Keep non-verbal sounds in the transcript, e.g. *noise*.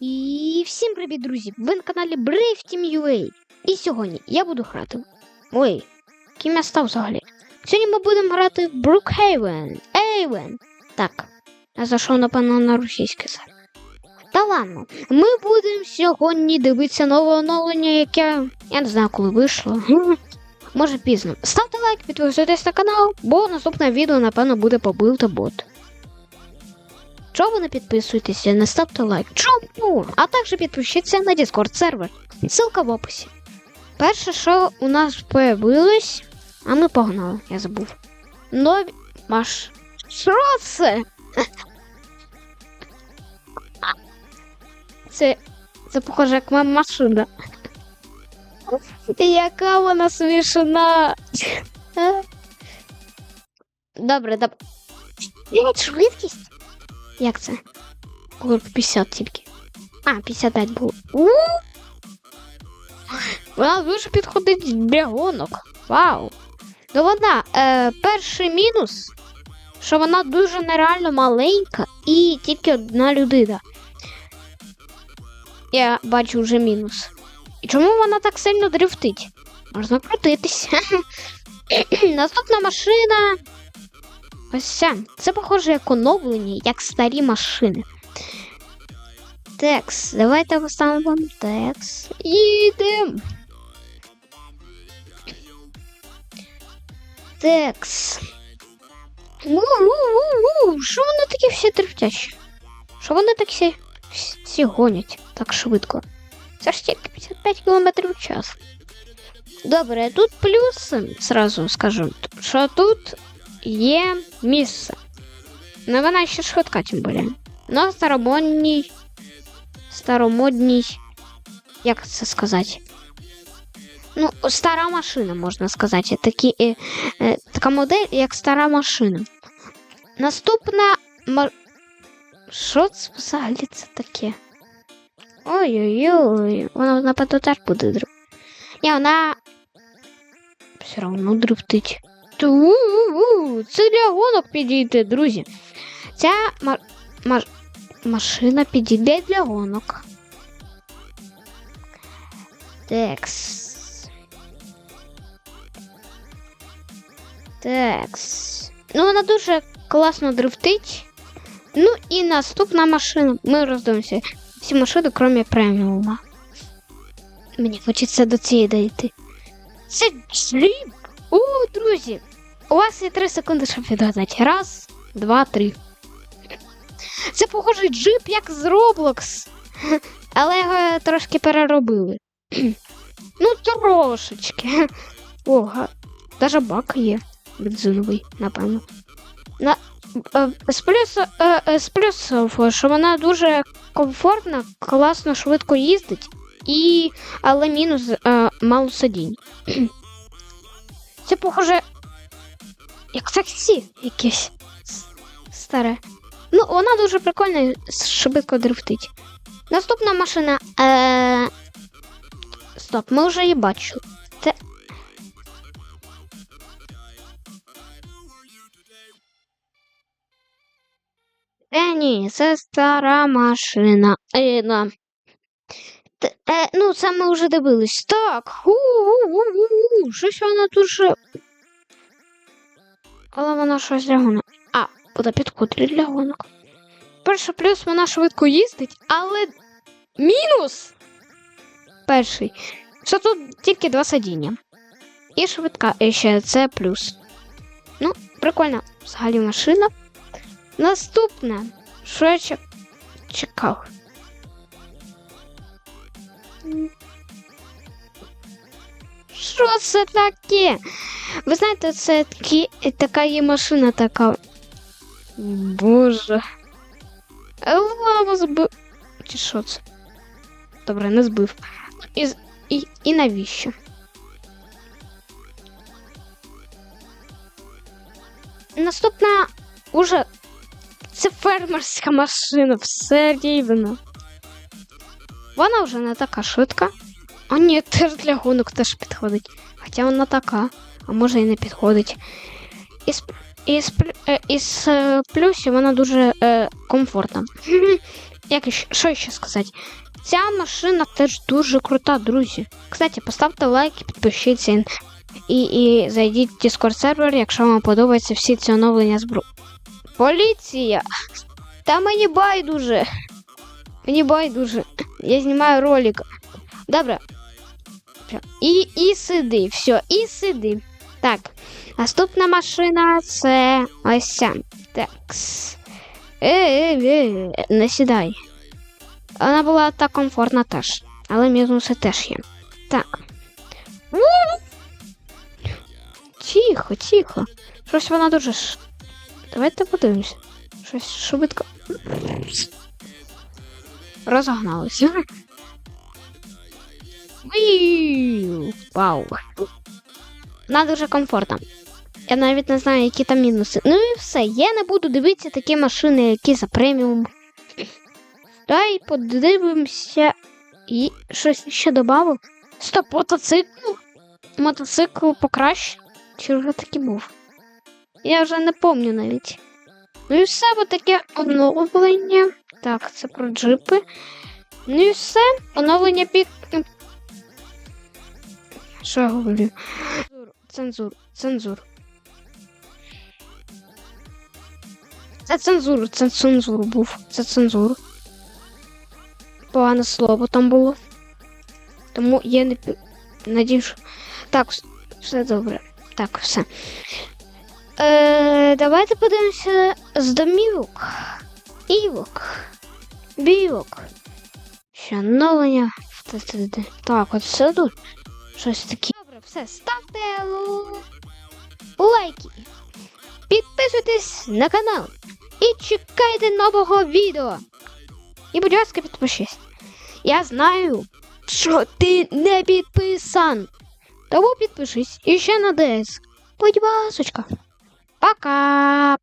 І всім привіт, друзі! Ви на каналі Brave Team UA. І сьогодні я буду грати. Ой, ким я став взагалі? Сьогодні ми будемо грати в Brookhaven. Ейвен. Так, я зайшов, напевно, на російський сайт. Та ладно, ми будемо сьогодні дивитися нове оновлення, яке я не знаю, коли вийшло. *laughs* Може пізно. Ставте лайк, підписуйтесь на канал, бо наступне відео, напевно, буде побив бот. Чого ви не підписуєтеся, не ставте лайк? Чому? А також підпишіться на Discord сервер. Ссылка в описі. Перше, що у нас появилось, а ми погнали, я забув. Нові маш. Що це? Це, це похоже, як моя машина. Яка вона смішна. Добре, добре. Швидкість? Як це? Коли 50 тільки. А, 55 було. Вона дуже підходить для гонок. Вау. Ну вона, е, перший мінус, що вона дуже нереально маленька і тільки одна людина. Я бачу вже мінус. І чому вона так сильно дрифтить? Можна крутитися. *laughs* Наступна машина. Ось ця. Це похоже як оновлені, як старі машини. Текс. Давайте поставимо текс. Їдемо. Текс. У-у-у-у. Що вони такі всі дрифтячі? Що вони так всі, всі гонять так швидко? Це ж тільки 55 км в час. Добре, тут плюс, сразу скажу, що тут є місце. Ну, вона ще швидка, тим більше. Но старомодній. Старомодній. Як це сказати? Ну, стара машина, можна сказати. Такі, е, е, така модель, як стара машина. Наступна. Що це взагалі це таке? Ой-ой-ой, вона напевно теж буде дриф. Ні, вона все одно дрифтить. Це для гонок підійде, друзі. Ця ма- ма- машина підійде для гонок. Текс. Текс. Ну, вона дуже класно дрифтить. Ну і наступна машина. Ми роздивимося всі машини, крім преміума. Мені хочеться до цієї дійти. Це джип. О, друзі, у вас є 3 секунди, щоб відгадати. Раз, два, три. Це похожий джип, як з Roblox. Але його трошки переробили. Ну, трошечки. Ого, даже бак є. Бензиновий, напевно. На, е, з, плюс, е, е, з плюсів, що вона дуже комфортна, класно, швидко їздить, і, але мінус мало сидінь. Це похоже. Як таксі якесь старе. Ну, вона дуже прикольна і швидко дрифтить. Наступна машина. Е... Стоп, ми вже її бачили. Це. Е, ні, це стара машина. Е, да. Т- Е, ну, це ми вже дивились. Так. У-у-у-у-у. Щось вона дуже. Але вона щось для гонок. А, підходить для гонок. Перший плюс вона швидко їздить, але мінус. Перший. Що тут тільки два сидіння. І швидка і ще це плюс. Ну, прикольна взагалі машина. Наступне. Що я чек- чекав? Що це таке? Ви знаєте, це такі, така є машина така. Боже. Лаву збив. Чи що це? Добре, не збив. І, і, і навіщо? Наступна уже це фермерська машина, все рівно. Вона вже не така швидка. А ні, теж для гонок теж підходить. Хоча вона така, а може і не підходить. Із, із, е, із е, плюсів вона дуже е, комфортна. *laughs* як що ще сказати? Ця машина теж дуже крута, друзі. Кстати, поставте лайк і підпишіться. І, і зайдіть в Discord сервер, якщо вам подобаються всі ці оновлення зброї. Поліція! Та мені байдуже. Мені байдуже. Я знімаю ролик. Добре. І, і сиди, все, і сиди. Так. Наступна машина це ось ця. Е, е, е, не сідай. Вона була так комфортна теж. Але мінуси теж є. Так. Тихо, тихо. Щось вона дуже. ш- Давайте подивимося. Щось швидко. Розогналися. Уiu! Вау. Вона дуже комфортна. Я навіть не знаю, які там мінуси. Ну і все. Я не буду дивитися такі машини, які за преміум. Дай подивимося. І щось ще додав. Стоп, мотоцикл. Мотоцикл покраще. Чи вже таки був? Я вже не пам'ятаю навіть. Ну і все, бо таке оновлення. Так, це про джипи. Ну і все. Оновлення пік. Що я говорю? Цензур, цензур. Це цензур, це цензур був. Це цензур. Погане слово там було. Тому я не надію, що. Так, все добре. Так, все. Е, давайте подивимося з домівок. Івок. Бівок. Ще оновлення. Так, от все тут. Щось таке. Все, ставте лайки. Підписуйтесь на канал. І чекайте нового відео. І, будь ласка, підпишись. Я знаю, що ти не підписан. Тому підпишись і ще на ДС. Будь ласочка. Пока.